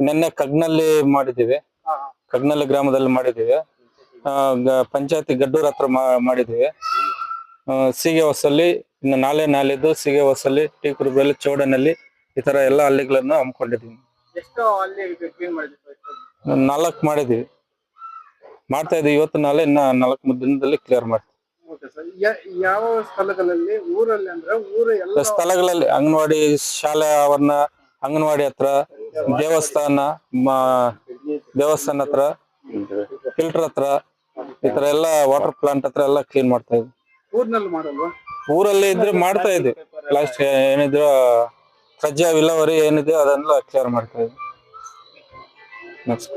ನಿನ್ನೆ ಕಗ್ನಲ್ಲಿ ಮಾಡಿದ್ದೀವಿ. ಕಗ್ನಲ್ಲಿ ಗ್ರಾಮದಲ್ಲಿ ಮಾಡಿದ್ದೀವಿ. ಪಂಚಾಯತಿ ಗಡ್ಡೂರ್ ಹತ್ರ ಮಾಡಿದ್ದೀವಿ. ಆ, ಸೀಗೆ ಹೊಸಲ್ಲಿ ಇನ್ನು ನಾಳೆ ನಾಳಿದ್ದು ಸೀಗೆ ಹೊಸಲ್ಲಿ ಟೀ ಕುರುಬಲ್ಲಿ ಚೌಡನಲ್ಲಿ ಈ ತರ ಎಲ್ಲ ಹಳ್ಳಿಗಳನ್ನು ಹಮ್ಮಿಕೊಂಡಿದ್ದೀವಿ. ಎಷ್ಟು ಅಲ್ಲಿ ಕ್ಲೀನ್ ಮಾಡಿದ್ವಿ ನಾಲ್ಕು ಮಾಡಿದ್ದೀವಿ. ಮಾಡ್ತಾ ಇದ್ದೀವಿ. ಇವತ್ತು ನಾಳೆ ಇನ್ನ ನಾಲ್ಕು ದಿನದಲ್ಲಿ ಕ್ಲಿಯರ್ ಮಾಡ್ತೀವಿ. ಸರ್ ಯಾವ ಸ್ಥಳಗಳಲ್ಲಿ ಊರಲ್ಲಿ ಅಂದ್ರೆ ಊರು ಎಲ್ಲ ಸ್ಥಳಗಳಲ್ಲಿ ಅಂಗನವಾಡಿ ಅಂಗನವಾಡಿ ಹತ್ರ ದೇವಸ್ಥಾನ ದೇವಸ್ಥಾನ ಹತ್ರ ಫಿಲ್ಟರ್ ಹತ್ರ ಈ ತರ ಎಲ್ಲ ವಾಟರ್ ಪ್ಲಾಂಟ್ ಹತ್ರ ಎಲ್ಲ ಕ್ಲೀನ್ ಮಾಡ್ತಾ ಇದ್ವಿ. ಊರ್ನಲ್ಲಿ ಮಾಡಲ್ವಾ? ಊರಲ್ಲಿ ಇದ್ರೆ ಮಾಡ್ತಾ ಇದ್ವಿ. ಲಾಸ್ಟ್ ಏನಿದ್ರು ಕಜ್ಜಾ ವಿಲವರಿ ಏನಿದೆ ಅದನ್ನೆಲ್ಲ ಕ್ಲಿಯರ್ ಮಾಡ್ತಾ ಇದ್ವಿ. ನೆಕ್ಸ್ಟ್